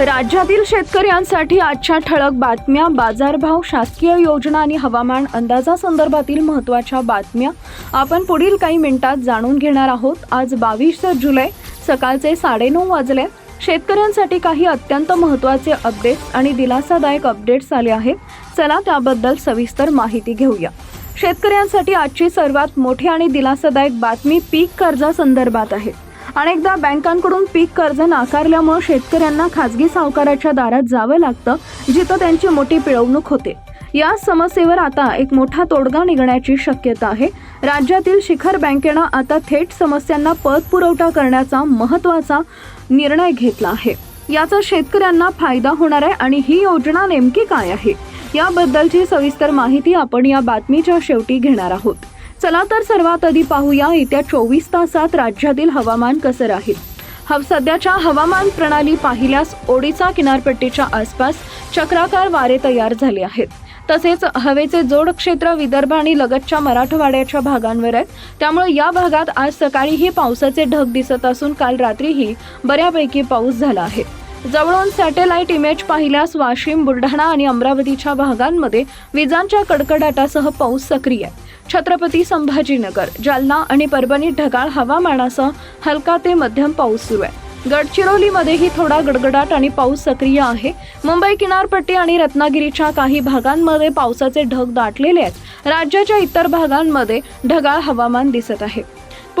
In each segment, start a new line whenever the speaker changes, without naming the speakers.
राज्यातील शेतकऱ्यांसाठी आजच्या ठळक बातम्या बाजारभाव शासकीय योजना आणि हवामान अंदाजासंदर्भातील महत्त्वाच्या बातम्या आपण पुढील काही मिनिटात जाणून घेणार आहोत. आज बावीस जुलै सकाळचे साडेनऊ वाजले. शेतकऱ्यांसाठी काही अत्यंत महत्त्वाचे अपडेट्स आणि दिलासादायक अपडेट्स आले आहेत. चला त्याबद्दल सविस्तर माहिती घेऊया. शेतकऱ्यांसाठी आजची सर्वात मोठी आणि दिलासादायक बातमी पीक कर्जासंदर्भात आहे. अनेकदा बँकांकडून पीक कर्ज नाकारल्यामुळे शेतकऱ्यांना खाजगी सावकाराच्या दारात जावं लागतं जिथं त्यांची मोठी पिळवणूक होते. या समस्येवर आता एक मोठा तोडगा निघण्याची शक्यता आहे. राज्यातील शिखर बँकेनं आता थेट समस्यांना पतपुरवठा करण्याचा महत्त्वाचा निर्णय घेतला आहे. याचा शेतकऱ्यांना फायदा होणार आहे आणि ही योजना नेमकी काय आहे? याबद्दलची सविस्तर माहिती आपण या बातमीच्या शेवटी घेणार आहोत. चला तर सर्वात आधी पाहूया येत्या चोवीस तासात राज्यातील हवामान कसं राहील. हव सध्याच्या हवामान प्रणाली पाहिल्यास ओडिसा किनारपट्टीच्या आसपास चक्राकार वारे तयार झाले आहेत. तसेच हवेचे जोड क्षेत्र विदर्भ आणि लगतच्या मराठवाड्याच्या भागांवर आहेत. त्यामुळे या भागात आज सकाळीही पावसाचे ढग दिसत असून काल रात्रीही बऱ्यापैकी पाऊस झाला आहे. जवळून सॅटेलाइट इमेज पाहिल्यास वाशिम बुलढाणा आणि अमरावतीच्या भागांमध्ये विजांच्या कडकडाटासह पाऊस सक्रिय आहे. छत्रपती संभाजीनगर जालना आणि परभणीत ढगाळ हवामानासह हलका ते मध्यम पाऊस सुरू आहे. गडचिरोलीमध्येही थोडा गडगडाट आणि पाऊस सक्रिय आहे. मुंबई किनारपट्टी आणि रत्नागिरीच्या काही भागांमध्ये पावसाचे ढग दाटलेले आहेत. राज्याच्या इतर भागांमध्ये ढगाळ हवामान दिसत आहे.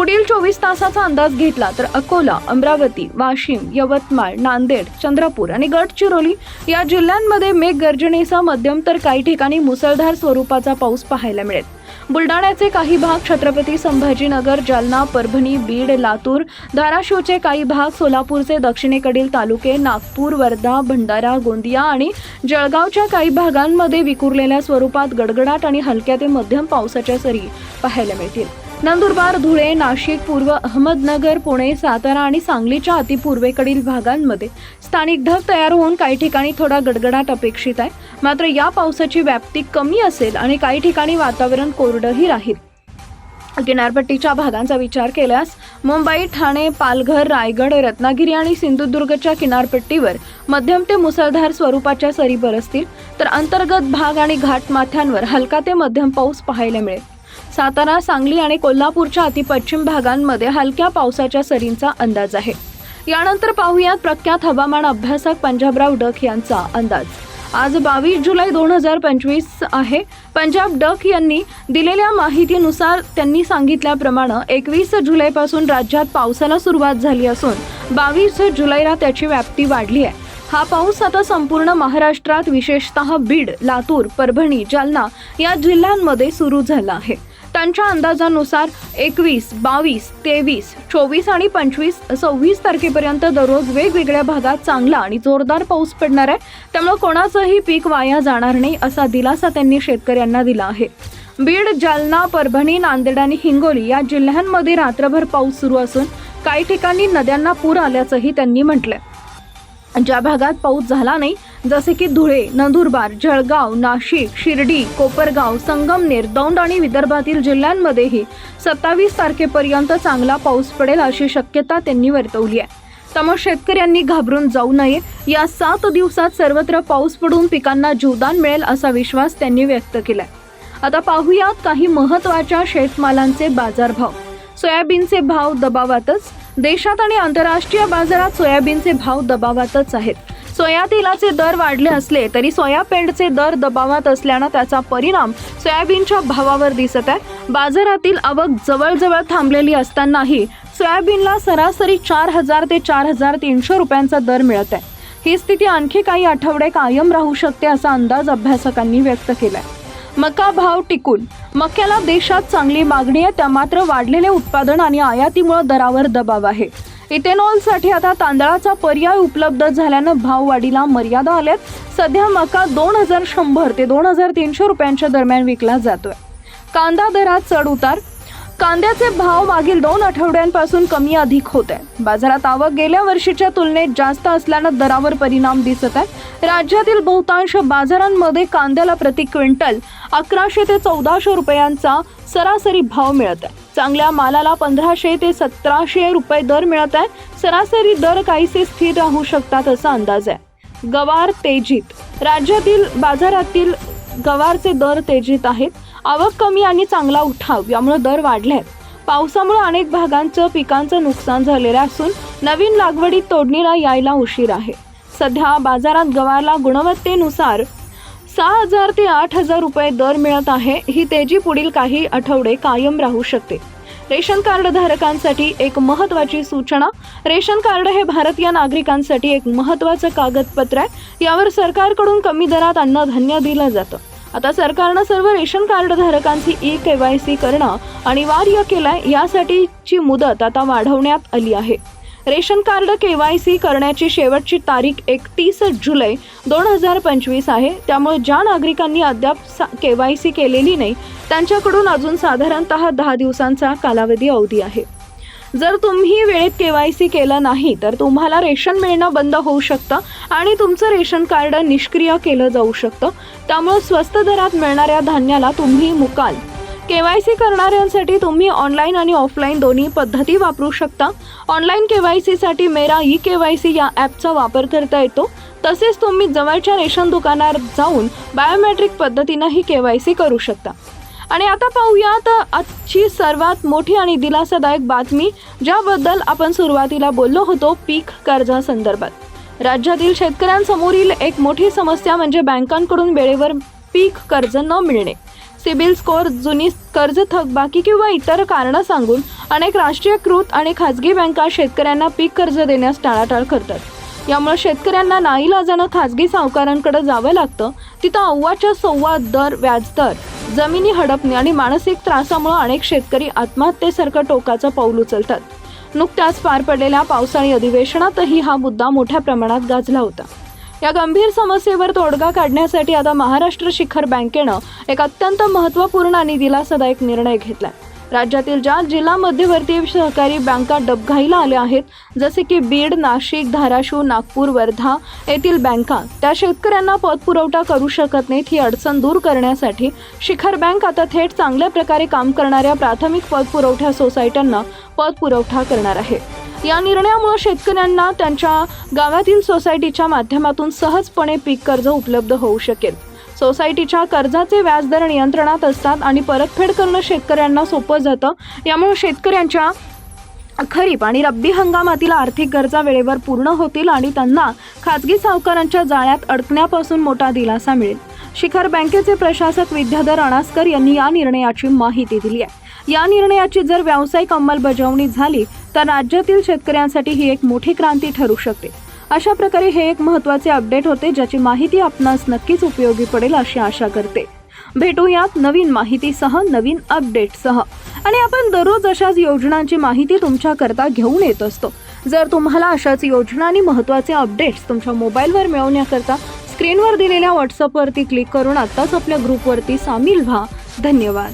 पुढील चोवीस तासाचा अंदाज घेतला तर अकोला अमरावती वाशिम यवतमाळ नांदेड चंद्रपूर आणि गडचिरोली या जिल्ह्यांमध्ये मेघगर्जनेचा मध्यम तर काही ठिकाणी मुसळधार स्वरूपाचा पाऊस पाहायला मिळेल. बुलढाण्याचे काही भाग छत्रपती संभाजीनगर जालना परभणी बीड लातूर धाराशिवचे काही भाग सोलापूरचे दक्षिणेकडील तालुके नागपूर वर्धा भंडारा गोंदिया आणि जळगावच्या काही भागांमध्ये विखुरलेल्या स्वरूपात गडगडाट आणि हलक्या ते मध्यम पावसाच्या सरी पाहायला मिळतील. नंदुरबार धुळे नाशिक पूर्व अहमदनगर पुणे सातारा आणि सांगलीच्या अतिपूर्वेकडील भागांमध्ये स्थानिक ढग तयार होऊन काही ठिकाणी थोडा गडगडाट अपेक्षित आहे. मात्र या पावसाची व्याप्ती कमी असेल आणि काही ठिकाणी वातावरण कोरडंही राहील. किनारपट्टीच्या भागांचा विचार केल्यास मुंबई ठाणे पालघर रायगड रत्नागिरी आणि सिंधुदुर्गच्या किनारपट्टीवर मध्यम ते मुसळधार स्वरूपाच्या सरी बरसतील तर अंतर्गत भाग आणि घाटमाथ्यांवर हलका ते मध्यम पाऊस पाहायला मिळेल. सातारा सांगली आणि कोल्हापूरच्या अतिपश्चिम भागांमध्ये हलक्या पावसाच्या सरींचा अंदाज आहे. यानंतर पाहुयात प्रख्यात हवामान अभ्यासक पंजाबराव डक यांचा अंदाज. आज बावीस जुलै दोन हजार पंचवीस आहे. पंजाब डक यांनी दिलेल्या माहितीनुसार त्यांनी सांगितल्याप्रमाणे एकवीस जुलैपासून राज्यात पावसाला सुरुवात झाली असून बावीस जुलैला त्याची व्याप्ती वाढली आहे. हा पाऊस आता संपूर्ण महाराष्ट्रात विशेषतः बीड लातूर परभणी जालना या जिल्ह्यांमध्ये सुरू झाला आहे. त्यांच्या अंदाजानुसार एकवीस बावीस तेवीस चोवीस आणि पंचवीस सव्वीस तारखेपर्यंत दररोज वेगवेगळ्या भागात चांगला आणि जोरदार पाऊस पडणार आहे. त्यामुळे कोणाचंही पीक वाया जाणार नाही असा दिलासा त्यांनी शेतकऱ्यांना दिला आहे. बीड जालना परभणी नांदेड आणि हिंगोली या जिल्ह्यांमध्ये रात्रभर पाऊस सुरू असून काही ठिकाणी नद्यांना पूर आल्याचंही त्यांनी म्हटलंय. ज्या भागात पाऊस झाला नाही जसे की धुळे नंदुरबार जळगाव नाशिक शिर्डी कोपरगाव संगमनेर दौंड आणि विदर्भातील जिल्ह्यांमध्येही सत्तावीस तारखेपर्यंत चांगला पाऊस पडेल अशी शक्यता त्यांनी वर्तवली आहे. त्यामुळे शेतकऱ्यांनी घाबरून जाऊ नये. या सात दिवसात सर्वत्र पाऊस पडून पिकांना जीवदान मिळेल असा विश्वास त्यांनी व्यक्त केलाय. आता पाहूयात काही महत्त्वाच्या शेतमालांचे बाजारभाव. सोयाबीनचे भाव दबावातच देशात आणि आंतरराष्ट्रीय बाजारात सोयाबीनचे भाव दबावातच आहेत. सोया तेलाचे दर वाढले असले तरी सोया पेंडचे दर दबावात असल्यानं त्याचा परिणाम सोयाबीनच्या भावावर दिसत आहे. बाजारातील आवक जवळजवळ थांबलेली असतानाही सोयाबीनला सरासरी चार हजार ते चार हजार तीनशे रुपयांचा दर मिळत आहे. ही स्थिती आणखी काही आठवडे कायम राहू शकते असा अंदाज अभ्यासकांनी व्यक्त केला आहे मका भाव टिकून. मक्याला देशात चांगली मागणी आहे त्या मात्र वाढलेले उत्पादन आणि आयातीमुळे दरावर दबाव आहे. इथेनॉलसाठी आता तांदळाचा पर्याय उपलब्ध झाल्यानं भाववाढीला मर्यादा आल्यात. सध्या मका दोन हजार शंभर ते दोन हजार तीनशे रुपयांच्या दरम्यान विकला जातोय. कांदा दरात चढ उतार कांद्याचे भाव मागील दोन आठवड्यांपासून कमी अधिक होत आहे बाजारात आवक गेल्या वर्षीच्या तुलनेत जास्त असल्यानं दरावर परिणाम दिसत आहे. राज्यातील बहुतांश बाजारांमध्ये कांद्याला प्रति क्विंटल अकराशे ते चौदाशे रुपयांचा सरासरी भाव मिळत आहे. चांगल्या मालाला पंधराशे ते सतराशे रुपये दर मिळत आहे. सरासरी दर काहीसे स्थिर राहू शकतात असा अंदाज आहे. गवार तेजीत. राज्यातील बाजारातील गवारचे दर तेजीत आहेत. आवक कमी आणि चांगला उठाव यामुळे दर वाढले आहेत पावसामुळे अनेक भागांचं पिकांचं नुकसान झालेलं असून नवीन लागवडीत तोडणीला यायला उशीर आहे. सध्या बाजारात गव्हाला गुणवत्तेनुसार सहा हजार ते आठ हजार रुपये दर मिळत आहे. ही तेजी पुढील काही आठवडे कायम राहू शकते. रेशन कार्ड धारकांसाठी एक महत्त्वाची सूचना. रेशन कार्ड हे भारतीय नागरिकांसाठी एक महत्त्वाचं कागदपत्र आहे. यावर सरकारकडून कमी दरात अन्नधान्य दिलं जातं. आता सरकारनं सर्व रेशन कार्ड धारकांची ई के वाय सी करणं अनिवार्य केलंय यासाठीची मुदत आता वाढवण्यात आली आहे. Ration card K Y C करण्याची शेवटची तारीख एकतीस जुलै दोन हजार पंचवीस आहे. त्यामुळे ज्या नागरिकांनी अद्याप के वाय सी केलेली नाही त्यांच्याकडून अजून साधारणतः दहा दिवसांचा कालावधी अवधी आहे. जर तुम्ही वेळेत के वाय सी केलं नाही तर तुम्हाला रेशन मिळणं बंद होऊ शकतं आणि तुमचं रेशन कार्ड निष्क्रिय केलं जाऊ शकतं. त्यामुळे स्वस्त दरात मिळणाऱ्या धान्याला तुम्ही मुकाल. के वाय सी करणाऱ्यांसाठी तुम्ही ऑनलाईन आणि ऑफलाईन दोन्ही पद्धती वापरू शकता. ऑनलाईन के वाय सीसाठी मेरा ई के वाय सी या ॲपचा वापर करता येतो. तसेच तुम्ही जवळच्या रेशन दुकानात जाऊन बायोमेट्रिक पद्धतीनंही के वाय सी करू शकता. आणि आता पाहूयात आजची सर्वात मोठी आणि दिलासादायक बातमी ज्याबद्दल आपण सुरुवातीला बोललो होतो पीक कर्जासंदर्भात. राज्यातील शेतकऱ्यांसमोरील एक मोठी समस्या म्हणजे बँकांकडून वेळेवर पीक कर्ज न मिळणे. सिबिल स्कोअर जुनी कर्ज थकबाकी किंवा इतर कारणं सांगून अनेक राष्ट्रीयकृत आणि खाजगी बँका शेतकऱ्यांना पीक कर्ज देण्यास टाळाटाळ करतात. यामुळे शेतकऱ्यांना नाईलाजानं खाजगी सावकारांकडे जावं लागतं तिथं अव्वाच्या सव्वा दर व्याजदर. जमिनी हडपणे आणि मानसिक त्रासामुळे अनेक शेतकरी आत्महत्येसारखं टोकाचं पाऊल उचलतात. नुकत्याच पार पडलेल्या पावसाळी अधिवेशनातही हा मुद्दा मोठ्या प्रमाणात गाजला होता. या गंभीर समस्येवर तोडगा काढण्यासाठी आता महाराष्ट्र शिखर बँकेनं एक अत्यंत महत्त्वपूर्ण आणि दिलासादायक निर्णय घेतलाय. राज्यातील ज्या जिल्हा मध्यवर्ती सहकारी बँका डबघाईला आल्या आहेत जसे की बीड नाशिक धाराशिव नागपूर वर्धा येथील बँका त्या शेतकऱ्यांना पतपुरवठा करू शकत नाहीत ही अडचण दूर करण्यासाठी शिखर बँक आता थेट चांगल्या प्रकारे काम करणाऱ्या प्राथमिक पतपुरवठा सोसायट्यांना पतपुरवठा करणार आहे. या निर्णयामुळे शेतकऱ्यांना त्यांच्या गावातील सोसायटीच्या माध्यमातून सहजपणे पीक कर्ज उपलब्ध होऊ शकेल. सोसायटीच्या कर्जाचे व्याजदर नियंत्रणात असतात आणि परतफेड करणं शेतकऱ्यांना सोपं जातं. यामुळे शेतकऱ्यांच्या खरीप आणि रब्बी हंगामातील आर्थिक गरजा वेळेवर पूर्ण होतील आणि त्यांना खाजगी सावकारांच्या जाळ्यात अडकण्यापासून मोठा दिलासा मिळेल. शिखर बँकेचे प्रशासक विद्याधर अणास्कर यांनी या निर्णयाची माहिती दिली आहे. या निर्णयाची जर व्यावसायिक अंमलबजावणी झाली तर राज्यातील शेतकऱ्यांसाठी ही एक मोठी क्रांती ठरू शकते. अशा प्रकारे हे एक महत्त्वाचे अपडेट होते ज्याची माहिती आपणास नक्कीच उपयोगी पडेल अशी आशा करते. भेटूयात नवीन माहितीसह नवीन अपडेटसह. आणि आपण दररोज अशाच योजनांची माहिती तुमच्याकरता घेऊन येत असतो. जर तुम्हाला अशाच योजना आणि महत्त्वाचे अपडेट्स तुमच्या मोबाईलवर मिळवण्याकरता स्क्रीनवर दिलेल्या व्हॉट्सअपवरती क्लिक करून आत्ताच आपल्या ग्रुपवरती सामील व्हा. धन्यवाद.